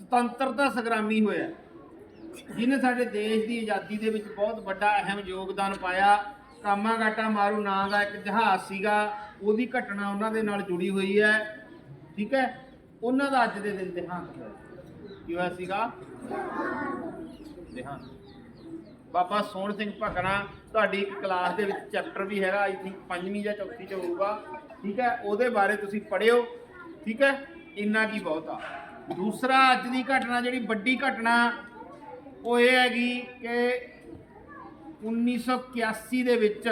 ਸੁਤੰਤਰਤਾ ਸੰਗਰਾਮੀ ਹੋਇਆ। ਜਿਨੇ ਸਾਡੇ ਦੇਸ਼ ਦੀ ਆਜ਼ਾਦੀ ਦੇ ਵਿੱਚ ਬਹੁਤ ਵੱਡਾ ਅਹਿਮ ਯੋਗਦਾਨ ਪਾਇਆ ਕਾਮਾਗਾਟਾ ਮਾਰੂ ਨਾਂ ਦਾ ਇੱਕ ਜਹਾਜ਼ ਸੀਗਾ, ਉਹਦੀ ਘਟਨਾ ਉਹਨਾਂ ਦੇ ਨਾਲ ਜੁੜੀ ਹੋਈ ਹੈ, ਠੀਕ ਹੈ? ਉਹਨਾਂ ਦਾ ਅੱਜ ਦੇ ਦਿਨ ਦੇਹਾਂਤ ਹੋਇਆ। ਕੀ ਹੋਇਆ ਸੀਗਾ? ਦੇਹਾਂਤ। ਬਾਬਾ ਸੋਹਣ ਸਿੰਘ ਭਕਨਾ, ਤੁਹਾਡੀ ਇੱਕ ਕਲਾਸ ਦੇ ਵਿੱਚ ਚੈਪਟਰ ਵੀ ਹੈਗਾ, ਆਈ ਥਿੰਕ ਪੰਜਵੀਂ ਜਾਂ ਚੌਥੀ ਚ ਹੋਊਗਾ, ਠੀਕ ਹੈ? ਉਹਦੇ ਬਾਰੇ ਤੁਸੀਂ ਪੜਿਓ ਠੀਕ ਹੈ? ਇੰਨਾ ਕੀ ਬਹੁਤ ਆ। ਦੂਸਰਾ ਅੱਜ ਦੀ ਘਟਨਾ, ਜਿਹੜੀ ਵੱਡੀ ਘਟਨਾ, ਉਹ ਇਹ ਹੈਗੀ ਕਿ 1981 ਦੇ ਵਿੱਚ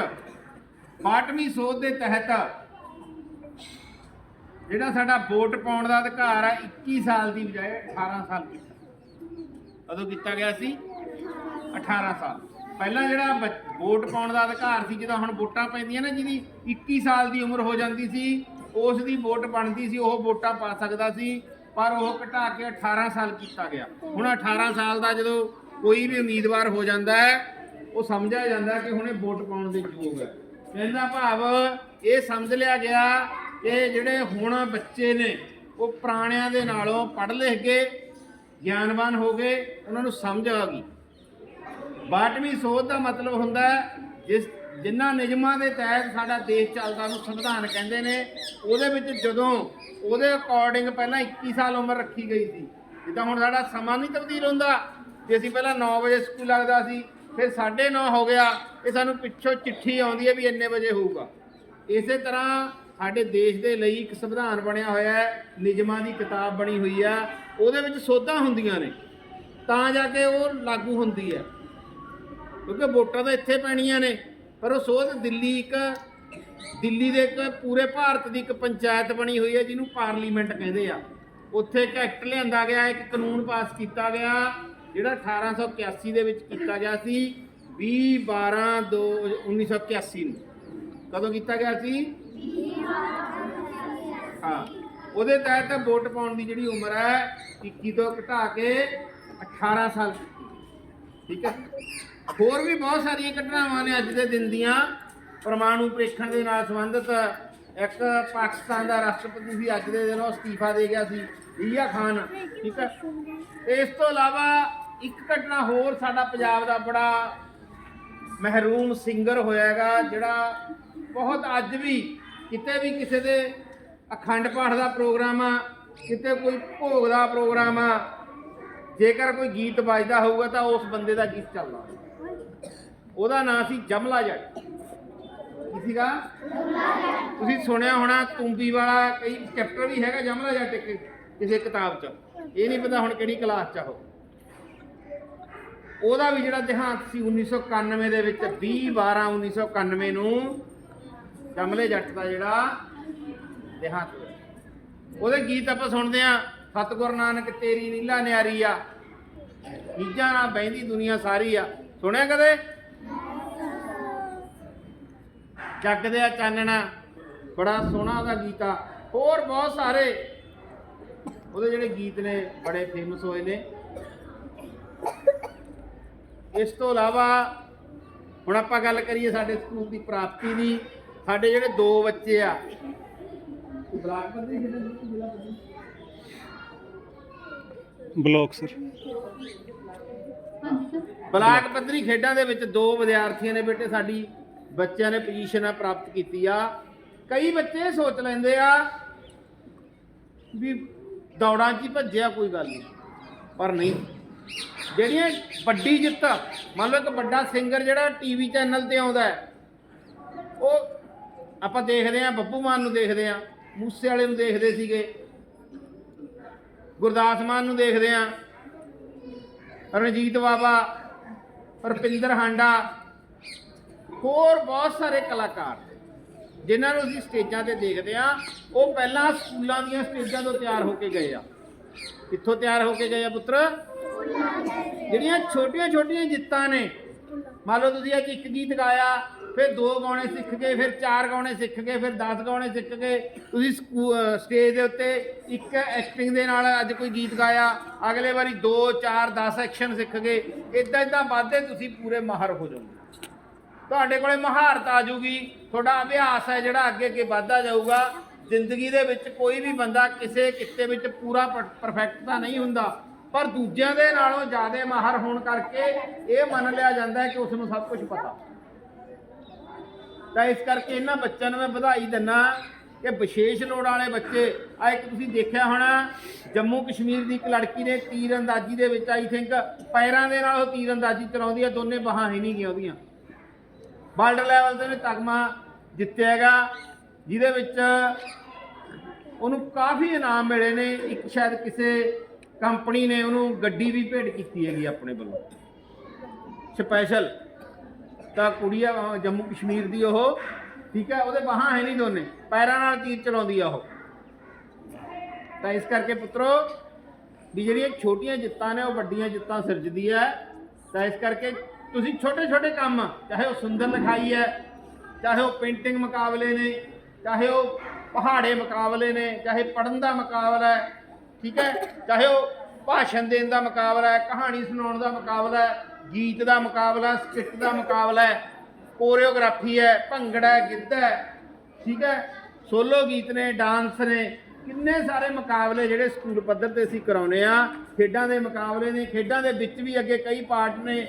62ਵੀਂ ਸੋਧ ਦੇ ਤਹਿਤ ਜਿਹੜਾ ਸਾਡਾ ਵੋਟ ਪਾਉਣ ਦਾ ਅਧਿਕਾਰ ਹੈ 21 ਸਾਲ ਦੀ ਬਜਾਏ 18 ਸਾਲ ਕੀਤਾ ਕਦੋਂ ਕੀਤਾ ਗਿਆ ਸੀ? 18 ਸਾਲ। ਪਹਿਲਾਂ ਜਿਹੜਾ ਬੱਚ- ਵੋਟ ਪਾਉਣ ਦਾ ਅਧਿਕਾਰ ਸੀ, ਜਦੋਂ ਹੁਣ ਵੋਟਾਂ ਪੈਂਦੀਆਂ ਨਾ, ਜਿਹਦੀ 21 ਸਾਲ ਦੀ ਉਮਰ ਹੋ ਜਾਂਦੀ ਸੀ, ਉਸ ਦੀ ਵੋਟ ਬਣਦੀ ਸੀ, ਉਹ ਵੋਟਾਂ ਪਾ ਸਕਦਾ ਸੀ। ਪਰ ਉਹ ਘਟਾ ਕੇ 18 ਸਾਲ ਕੀਤਾ ਗਿਆ। ਹੁਣ 18 ਸਾਲ ਦਾ ਜਦੋਂ ਕੋਈ ਵੀ ਉਮੀਦਵਾਰ ਹੋ ਜਾਂਦਾ ਹੈ, ਉਹ ਸਮਝਿਆ ਜਾਂਦਾ ਕਿ ਹੁਣੇ ਵੋਟ ਪਾਉਣ ਦੇ ਯੋਗ ਹੈ। ਕਹਿੰਦਾ ਭਾਵ ਇਹ ਸਮਝ ਲਿਆ ਗਿਆ ਕਿ ਜਿਹੜੇ ਹੁਣ ਬੱਚੇ ਨੇ, ਉਹ ਪੁਰਾਣਿਆਂ ਦੇ ਨਾਲੋਂ ਪੜ੍ਹ ਲਿਖ ਕੇ ਗਿਆਨਵਾਨ ਹੋ ਗਏ, ਉਹਨਾਂ ਨੂੰ ਸਮਝ ਆ ਗਈ। 62ਵੀਂ ਸੋਧ ਦਾ ਮਤਲਬ ਹੁੰਦਾ ਜਿਸ ਜਿਨ੍ਹਾਂ ਨਿਯਮਾਂ ਦੇ ਤਹਿਤ ਸਾਡਾ ਦੇਸ਼ ਚੱਲਦਾ ਨੂੰ ਸੰਵਿਧਾਨ ਕਹਿੰਦੇ ਨੇ, ਉਹਦੇ ਵਿੱਚ ਜਦੋਂ ਉਹਦੇ ਅਕੋਰਡਿੰਗ ਪਹਿਲਾਂ 21 ਸਾਲ ਉਮਰ ਰੱਖੀ ਗਈ ਸੀ। ਜਿੱਦਾਂ ਹੁਣ ਸਾਡਾ ਸਮਾਂ ਨਹੀਂ ਤਬਦੀਲ ਹੁੰਦਾ, ਜੇ ਅਸੀਂ ਪਹਿਲਾਂ 9 ਵਜੇ ਸਕੂਲ ਲੱਗਦਾ ਸੀ, ਫਿਰ 9:30 ਹੋ ਗਿਆ, ਇਹ ਸਾਨੂੰ ਪਿੱਛੋਂ ਚਿੱਠੀ ਆਉਂਦੀ ਹੈ ਵੀ ਇੰਨੇ ਵਜੇ ਹੋਊਗਾ। ਇਸੇ ਤਰ੍ਹਾਂ ਸਾਡੇ ਦੇਸ਼ ਦੇ ਲਈ ਇੱਕ ਸੰਵਿਧਾਨ ਬਣਿਆ ਹੋਇਆ ਹੈ, ਨਿਯਮਾਂ ਦੀ ਕਿਤਾਬ ਬਣੀ ਹੋਈ ਹੈ, ਉਹਦੇ ਵਿੱਚ ਸੋਧਾਂ ਹੁੰਦੀਆਂ ਨੇ, ਤਾਂ ਜਾ ਕੇ ਉਹ ਲਾਗੂ ਹੁੰਦੀ ਹੈ। ਕਿਉਂਕਿ ਵੋਟਾਂ ਤਾਂ ਇੱਥੇ ਪੈਣੀਆਂ ਨੇ, ਪਰ ਉਹ ਸੋਧ ਦਿੱਲੀ ਇੱਕ ਦਿੱਲੀ ਦੇ ਇੱਕ ਪੂਰੇ ਭਾਰਤ ਦੀ ਇੱਕ ਪੰਚਾਇਤ ਬਣੀ ਹੋਈ ਹੈ, ਜਿਹਨੂੰ ਪਾਰਲੀਮੈਂਟ ਕਹਿੰਦੇ ਆ। ਉੱਥੇ ਇੱਕ ਐਕਟ ਲਿਆਂਦਾ ਗਿਆ, ਇੱਕ ਕਾਨੂੰਨ ਪਾਸ ਕੀਤਾ ਗਿਆ, ਜਿਹੜਾ 1881 ਦੇ ਵਿੱਚ ਕੀਤਾ ਗਿਆ ਸੀ 20 12 2 1981 ਨੂੰ। ਕਦੋਂ ਕੀਤਾ ਗਿਆ ਸੀ? ਹਾਂ, ਉਹਦੇ ਤਹਿਤ ਵੋਟ ਪਾਉਣ ਦੀ ਜਿਹੜੀ ਉਮਰ ਹੈ 21 ਤੋਂ ਘਟਾ ਕੇ 18 ਸਾਲ। ਕੀਤੀ ਠੀਕ ਹੈ। ਹੋਰ ਵੀ ਬਹੁਤ ਸਾਰੀਆਂ ਘਟਨਾਵਾਂ ਨੇ ਅੱਜ ਦੇ ਦਿਨ ਦੀਆਂ। ਪਰਮਾਣੂ ਪ੍ਰੀਖਣ ਦੇ ਨਾਲ ਸੰਬੰਧਿਤ ਇੱਕ ਪਾਕਿਸਤਾਨ ਦਾ ਰਾਸ਼ਟਰਪਤੀ ਸੀ ਅੱਜ ਦੇ ਦਿਨ ਉਹ ਅਸਤੀਫਾ ਦੇ ਗਿਆ ਸੀ, ਰੀਆ ਖਾਨ, ਠੀਕ ਹੈ? ਤੇ ਇਸ ਤੋਂ ਇਲਾਵਾ ਇੱਕ ਘਟਨਾ ਹੋਰ ਸਾਡਾ ਪੰਜਾਬ ਦਾ ਬੜਾ ਮਹਿਰੂਮ ਸਿੰਗਰ ਹੋਇਆਗਾ ਜਿਹੜਾ ਬਹੁਤ ਅੱਜ ਵੀ ਕਿਤੇ ਵੀ ਕਿਸੇ ਦੇ ਅਖੰਡ ਪਾਠ ਦਾ ਪ੍ਰੋਗਰਾਮ ਆ, ਕਿਤੇ ਕੋਈ ਭੋਗ ਦਾ ਪ੍ਰੋਗਰਾਮ ਆ, ਜੇਕਰ ਕੋਈ ਗੀਤ ਵੱਜਦਾ ਹੋਊਗਾ ਤਾਂ ਉਸ ਬੰਦੇ ਦਾ ਗੀਤ ਚੱਲਦਾ। ਉਹਦਾ ਨਾਂ ਸੀ ਜਮਲਾ ਜੱਟ। ਕੀ ਸੀਗਾ? ਤੁਸੀਂ ਸੁਣਿਆ ਹੋਣਾ, ਤੁੰਬੀ ਵਾਲਾ ਕਈ ਚੈਪਟਰ ਵੀ ਹੈਗਾ ਜਮਲਾ ਜੱਟ ਕਿਸੇ ਕਿਤਾਬ 'ਚ। ਇਹ ਨਹੀਂ ਪਤਾ ਹੁਣ ਕਿਹੜੀ ਕਲਾਸ 'ਚ ਆ ਉਹਦਾ ਵੀ ਜਿਹੜਾ ਦੇਹਾਂਤ ਸੀ 1991 ਦੇ ਵਿੱਚ 20 12 1991 ਨੂੰ ਜਮਲੇ ਜੱਟ ਦਾ ਜਿਹੜਾ ਦੇਹਾਂਤ ਉਹਦੇ ਗੀਤ ਆਪਾਂ ਸੁਣਦੇ ਆ ਸਤਿਗੁਰ ਨਾਨਕ ਤੇਰੀ ਨੀਲਾ ਨਿਆਰੀ ਆ ਚੀਜ਼ਾਂ ਨਾਲ ਬਹਿੰਦੀ ਦੁਨੀਆ ਸਾਰੀ ਆ। ਸੁਣਿਆ ਕਦੇ? ਜੱਗ ਦੇ ਆ ਚਾਨਣਾ। ਬੜਾ ਸੋਹਣਾ ਉਹਦਾ ਗੀਤ ਆ। ਹੋਰ ਬਹੁਤ ਸਾਰੇ ਉਹਦੇ ਜਿਹੜੇ ਗੀਤ ਨੇ ਬੜੇ ਫੇਮਸ ਹੋਏ ਨੇ। ਇਸ ਤੋਂ ਇਲਾਵਾ ਹੁਣ ਆਪਾਂ ਗੱਲ ਕਰੀਏ ਸਾਡੇ ਸਕੂਲ ਦੀ ਪ੍ਰਾਪਤੀ ਦੀ ਸਾਡੇ ਜਿਹੜੇ ਦੋ ਬੱਚੇ ਆ। ਬਲਾਕ ਪੱਧਰੀ ਖੇਡਣ ਦੇ ਜ਼ਿਲ੍ਹਾ ਪੱਧਰੀ? Block sir. ਬਲਾਕ ਪੱਧਰੀ ਖੇਡਾਂ ਦੇ ਵਿੱਚ ਦੋ ਵਿਦਿਆਰਥੀਆਂ ਨੇ ਬੇਟੇ ਸਾਡੀ। ਬੱਚਿਆਂ ਨੇ ਪੋਜੀਸ਼ਨ ਪ੍ਰਾਪਤ ਕੀਤੀ ਆ। ਕਈ ਬੱਚੇ ਇਹ ਸੋਚ ਲੈਂਦੇ ਆ ਵੀ ਦੌੜਾਂ 'ਚ ਹੀ ਭੱਜਿਆ ਕੋਈ ਗੱਲ ਨਹੀਂ, ਪਰ ਨਹੀਂ। ਜਿਹੜੀਆਂ ਵੱਡੀ ਜਿੱਤ ਮੰਨ ਲਓ ਇੱਕ ਵੱਡਾ ਸਿੰਗਰ ਜਿਹੜਾ ਟੀਵੀ ਚੈਨਲ ਤੇ ਆਉਂਦਾ ਉਹ ਆਪਾਂ ਦੇਖਦੇ ਆ ਬੱਬੂ ਮਾਨ ਨੂੰ ਦੇਖਦੇ ਆ ਮੂਸੇ ਵਾਲੇ ਨੂੰ ਦੇਖਦੇ ਸੀਗੇ, ਗੁਰਦਾਸ ਮਾਨ ਨੂੰ ਦੇਖਦੇ ਆ ਰਣਜੀਤ ਬਾਵਾ, ਰੁਪਿੰਦਰ ਹਾਂਡਾ ਹੋਰ ਬਹੁਤ ਸਾਰੇ ਕਲਾਕਾਰ ਜਿਨ੍ਹਾਂ ਨੂੰ ਅਸੀਂ ਸਟੇਜਾਂ ਤੇ ਦੇਖਦੇ ਆ ਉਹ ਪਹਿਲਾਂ ਸਕੂਲਾਂ ਦੀਆਂ ਸਟੇਜਾਂ ਤੋਂ ਤਿਆਰ ਹੋ ਕੇ ਗਏ ਆ। ਕਿੱਥੋਂ ਤਿਆਰ ਹੋ ਕੇ ਗਏ ਆ ਪੁੱਤਰ? ਜਿਹੜੀਆਂ ਛੋਟੀਆਂ ਛੋਟੀਆਂ ਜਿੱਤਾਂ ਨੇ। ਮੰਨ ਲਓ ਤੁਸੀਂ ਅੱਜ ਇੱਕ ਗੀਤ ਗਾਇਆ, ਫਿਰ ਦੋ ਗਾਉਣੇ ਸਿੱਖ ਗਏ, ਫਿਰ ਚਾਰ ਗਾਉਣੇ ਸਿੱਖ ਗਏ, ਫਿਰ 10 ਗਾਉਣੇ ਸਿੱਖ ਗਏ। ਤੁਸੀਂ ਸਟੇਜ ਦੇ ਉੱਤੇ ਇੱਕ ਐਕਟਿੰਗ ਦੇ ਨਾਲ ਅੱਜ ਕੋਈ ਗੀਤ ਗਾਇਆ, ਅਗਲੇ ਵਾਰੀ 2 4 10 ਐਕਸ਼ਨ ਸਿੱਖ ਗਏ। ਇਦਾਂ ਇਦਾਂ ਵਾਧੇ ਤੁਸੀਂ ਪੂਰੇ ਮਾਹਰ ਹੋ ਜਾਓਗੇ। ਤੁਹਾਡੇ ਕੋਲੇ ਮਹਾਰਤ ਆ ਜੂਗੀ ਤੁਹਾਡਾ ਅਭਿਆਸ ਹੈ ਜਿਹੜਾ ਅੱਗੇ ਅੱਗੇ ਵੱਧਦਾ ਜਾਊਗਾ। ਜ਼ਿੰਦਗੀ ਦੇ ਵਿੱਚ ਕੋਈ ਵੀ ਬੰਦਾ ਕਿਸੇ ਕਿੱਤੇ ਵਿੱਚ ਪੂਰਾ ਪਰਫੈਕਟ ਤਾਂ ਨਹੀਂ ਹੁੰਦਾ। ਪਰ ਦੂਜਿਆਂ ਦੇ ਨਾਲੋਂ ਜ਼ਿਆਦਾ ਮਾਹਰ ਹੋਣ ਕਰਕੇ ਇਹ ਮੰਨ ਲਿਆ ਜਾਂਦਾ ਹੈ ਕਿ ਉਸ ਨੂੰ ਸਭ ਕੁਝ ਪਤਾ। ਤਾਂ ਇਸ ਕਰਕੇ ਇਹਨਾਂ ਬੱਚਿਆਂ ਨੂੰ ਮੈਂ ਵਧਾਈ ਦਿੰਨਾ ਕਿ ਵਿਸ਼ੇਸ਼ ਲੋੜ ਵਾਲੇ ਬੱਚੇ ਆ ਇੱਕ ਤੁਸੀਂ ਦੇਖਿਆ ਹੋਣਾ, ਜੰਮੂ ਕਸ਼ਮੀਰ ਦੀ ਇੱਕ ਲੜਕੀ ਨੇ ਤੀਰ ਅੰਦਾਜ਼ੀ ਦੇ ਵਿੱਚ ਆਈ ਥਿੰਕ ਪੈਰਾਂ ਦੇ ਨਾਲ ਉਹ ਤੀਰ ਅੰਦਾਜ਼ੀ ਚਲਾਉਂਦੀ ਆ, ਦੋਨੇ ਬਾਹਾਂ ਹੀ ਨਹੀਂ ਗਈਆਂ ਉਹਦੀਆਂ। ਵਰਲਡ ਲੈਵਲ ਤੇ ਉਹਨੇ ਤਗਮਾ ਜਿੱਤਿਆ ਹੈਗਾ ਜਿਹਦੇ ਵਿੱਚ ਉਹਨੂੰ ਕਾਫੀ ਇਨਾਮ ਮਿਲੇ ਨੇ। ਇੱਕ ਸ਼ਾਇਦ ਕਿਸੇ ਕੰਪਨੀ ਨੇ ਉਹਨੂੰ ਗੱਡੀ ਵੀ ਭੇਟ ਕੀਤੀ ਹੈਗੀ ਆਪਣੇ ਵੱਲੋਂ। ਸਪੈਸ਼ਲ ਤਾਂ ਕੁੜੀ ਆ ਜੰਮੂ ਕਸ਼ਮੀਰ ਦੀ ਉਹ, ਠੀਕ ਹੈ, ਉਹਦੇ ਬਾਹਾਂ ਹੈ ਨਹੀਂ ਦੋਨੇ। ਪੈਰਾਂ ਨਾਲ ਤੀਰ ਚਲਾਉਂਦੀ ਆ ਉਹ। ਤਾਂ ਇਸ ਕਰਕੇ ਪੁੱਤਰੋ, ਵੀ ਜਿਹੜੀਆਂ ਛੋਟੀਆਂ ਜਿੱਤਾਂ ਨੇ, ਉਹ ਵੱਡੀਆਂ ਜਿੱਤਾਂ ਸਿਰਜਦੀ ਹੈ। ਤਾਂ ਇਸ ਕਰਕੇ ਤੁਸੀਂ ਛੋਟੇ ਛੋਟੇ ਕੰਮ, ਚਾਹੇ ਉਹ ਸੁੰਦਰ ਲਿਖਾਈ ਹੈ, ਚਾਹੇ ਉਹ ਪੇਂਟਿੰਗ ਮੁਕਾਬਲੇ ਨੇ, ਚਾਹੇ ਉਹ ਪਹਾੜੇ ਮੁਕਾਬਲੇ ਨੇ, ਚਾਹੇ ਪੜਨ ਦਾ ਮੁਕਾਬਲਾ ਹੈ, ਠੀਕ ਹੈ, ਚਾਹੇ ਉਹ ਭਾਸ਼ਣ ਦੇਣ ਦਾ ਮੁਕਾਬਲਾ ਹੈ, ਕਹਾਣੀ ਸੁਣਾਉਣ ਦਾ ਮੁਕਾਬਲਾ ਹੈ, ਗੀਤ ਦਾ ਮੁਕਾਬਲਾ ਸਕਿੱਟ ਦਾ ਮੁਕਾਬਲਾ ਹੈ, ਕੋਰੀਓਗ੍ਰਾਫੀ ਹੈ, ਭੰਗੜਾ ਹੈ, ਗਿੱਧਾ ਹੈ, ਠੀਕ ਹੈ, ਸੋਲੋ ਗੀਤ ਨੇ, ਡਾਂਸ ਨੇ, ਕਿੰਨੇ ਸਾਰੇ ਮੁਕਾਬਲੇ ਜਿਹੜੇ ਸਕੂਲ ਪੱਧਰ ਤੇ ਅਸੀਂ ਕਰਾਉਨੇ ਆ ਖੇਡਾਂ ਦੇ ਮੁਕਾਬਲੇ ਨੇ, ਖੇਡਾਂ ਦੇ ਵਿੱਚ ਵੀ ਅੱਗੇ ਕਈ ਪਾਰਟ ਨੇ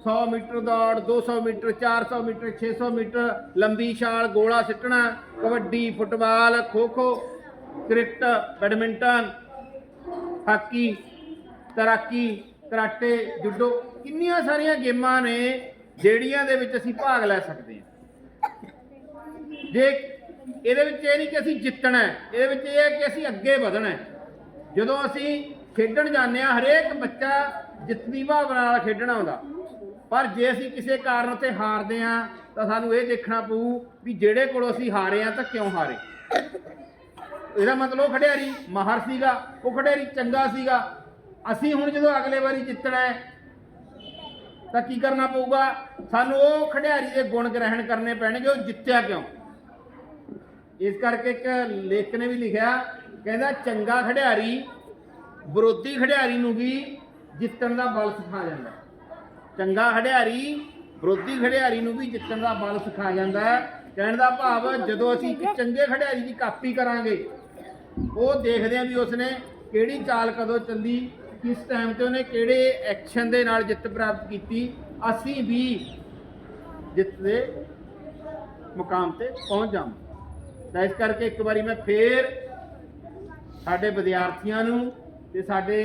100 ਮੀਟਰ ਦੌੜ 200 ਮੀਟਰ 400 ਮੀਟਰ 600 ਮੀਟਰ ਲੰਬੀ ਛਾਲ ਗੋਲਾ ਸਿੱਟਣਾ kabaddi football kho kho cricket badminton hockey ਤੈਰਾਕੀ ਕਰਾਟੇ ਜੁੱਡੋ ਕਿੰਨੀਆਂ ਸਾਰੀਆਂ ਗੇਮਾਂ ਨੇ ਜਿਹੜੀਆਂ ਦੇ ਵਿੱਚ ਅਸੀਂ ਭਾਗ ਲੈ ਸਕਦੇ ਹਾਂ ਜੇ ਇਹਦੇ ਵਿੱਚ ਇਹ ਨਹੀਂ ਕਿ ਅਸੀਂ ਜਿੱਤਣਾ ਹੈ, ਇਹਦੇ ਵਿੱਚ ਇਹ ਹੈ ਕਿ ਅਸੀਂ ਅੱਗੇ ਵਧਣਾ ਹੈ। ਜਦੋਂ ਅਸੀਂ ਖੇਡਣ ਜਾਂਦੇ ਹਾਂ ਹਰੇਕ ਬੱਚਾ ਜਿੱਤ ਦੀ ਭਾਵਨਾ ਨਾਲ ਖੇਡਣਾ ਆਉਂਦਾ ਪਰ ਜੇ ਅਸੀਂ ਕਿਸੇ ਕਾਰਨ ਤੇ ਹਾਰਦੇ ਹਾਂ, ਤਾਂ ਸਾਨੂੰ ਇਹ ਦੇਖਣਾ ਪਊ ਵੀ ਜਿਹੜੇ ਕੋਲੋਂ ਅਸੀਂ ਹਾਰੇ ਹਾਂ ਤਾਂ ਕਿਉਂ ਹਾਰੇ। ਇਹਦਾ ਮਤਲਬ ਉਹ ਖਿਡਾਰੀ ਮਾਹਰ ਸੀਗਾ, ਉਹ ਖਿਡਾਰੀ ਚੰਗਾ ਸੀਗਾ। ਅਸੀਂ ਹੁਣ ਜਦੋਂ ਅਗਲੇ ਵਾਰੀ ਜਿੱਤਣਾ ਹੈ, ਤਾਂ ਕੀ ਕਰਨਾ ਪਊਗਾ? ਸਾਨੂੰ ਉਹ ਖਿਡਾਰੀ ਦੇ ਗੁਣ ਗ੍ਰਹਿਣ ਕਰਨੇ ਪੈਣਗੇ, ਉਹ ਜਿੱਤਿਆ ਕਿਉਂ? ਇਸ ਕਰਕੇ ਇੱਕ ਲੇਖਕ ਨੇ ਵੀ ਲਿਖਿਆ, ਕਹਿੰਦਾ ਚੰਗਾ ਖਿਡਾਰੀ ਵਿਰੋਧੀ ਖਿਡਾਰੀ ਨੂੰ ਵੀ ਜਿੱਤਣ ਦਾ ਬਲ ਸਿਖਾ ਜਾਂਦਾ। ਚੰਗਾ ਖਿਡਾਰੀ, ਵਿਰੋਧੀ ਖਿਡਾਰੀ ਨੂੰ ਵੀ ਜਿੱਤਣ ਦਾ ਬਲ ਸਿਖਾ ਜਾਂਦਾ ਹੈ। ਕਹਿਣ ਦਾ ਭਾਵ, ਜਦੋਂ ਅਸੀਂ ਇੱਕ ਚੰਗੇ ਖਿਡਾਰੀ ਦੀ ਕਾਪੀ ਕਰਾਂਗੇ, ਉਹ ਦੇਖਦੇ ਆ ਵੀ ਉਸਨੇ ਕਿਹੜੀ ਚਾਲ ਕਦੋਂ ਚੱਲੀ, ਕਿਸ ਟਾਈਮ ਤੇ ਉਹਨੇ ਕਿਹੜੇ ਐਕਸ਼ਨ ਦੇ ਨਾਲ ਜਿੱਤ ਪ੍ਰਾਪਤ ਕੀਤੀ। ਅਸੀਂ ਵੀ ਜਿੱਤ ਦੇ ਮੁਕਾਮ ਤੇ ਪਹੁੰਚ ਜਾਵਾਂ ਤਾਂ ਇਸ ਕਰਕੇ ਇੱਕ ਵਾਰੀ ਮੈਂ ਫੇਰ ਸਾਡੇ ਵਿਦਿਆਰਥੀਆਂ ਨੂੰ ਤੇ ਸਾਡੇ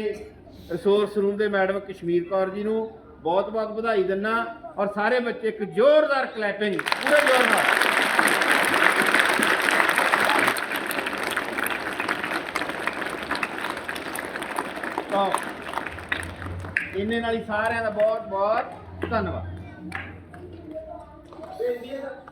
ਰਿਸੋਰਸ ਰੂਮ ਦੇ ਮੈਡਮ ਕਸ਼ਮੀਰ ਕੌਰ ਜੀ ਨੂੰ ਬਹੁਤ ਬਹੁਤ ਵਧਾਈ ਦਿੰਨਾ ਔਰ ਸਾਰੇ ਬੱਚੇ ਇੱਕ ਜ਼ੋਰਦਾਰ ਕਲੈਪਿੰਗ ਪੂਰੇ ਜ਼ੋਰ ਨਾਲ ਤਾਂ ਇੰਨੇ ਨਾਲ ਹੀ ਸਾਰਿਆਂ ਦਾ ਬਹੁਤ ਬਹੁਤ ਧੰਨਵਾਦ।